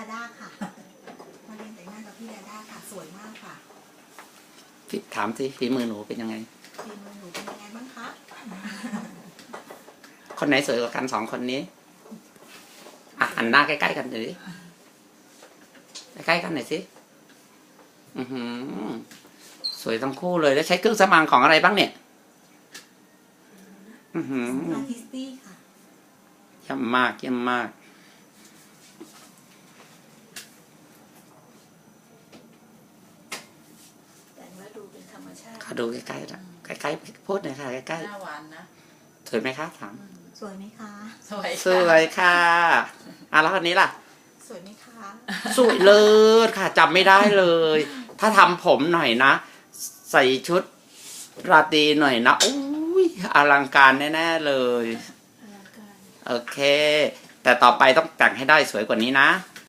าด้าค่ะ มาเรียนแต่งหน้ากับพี่ดาด้าค่ะ สวยมากค่ะพี่ถามสิฝีมือหนูเป็นยังไงฝีมือหนูเป็นยังไงบ้างคะ คนไหนสวยกว่ากันสองคนนี้อะหันหน้าใกล้ๆกันหน่อยดิใกล้ๆกันหน่อยสิอือหือสวยทั้งคู่เลยแล้วใช้เครื่องสำอางของอะไรบ้างเนี่ย อือหืออาร์ติสตี้ค่ะเยี่ยมมากเยี่ยมมาก แต่งแล้วดูเป็นธรรม ชาติขอดูใกล้ๆนะใกล้ๆพูดหน่อยค่ะใกล้หน้าหวานนะๆสวยไหมคะถามสวยไหมคะ สวยสวยค่ะอะแล้วคนนี้ล่ะ สวยไหมคะ สวยเลิศค่ะจำไม่ได้เลย ถ้าทำผมหน่อยนะ ใส่ชุดราตรีหน่อยนะอุ้ยอลังการแน่ๆเลย อลังการ โอเค แต่ต่อไปต้องแต่งให้ได้สวยกว่านี้นะค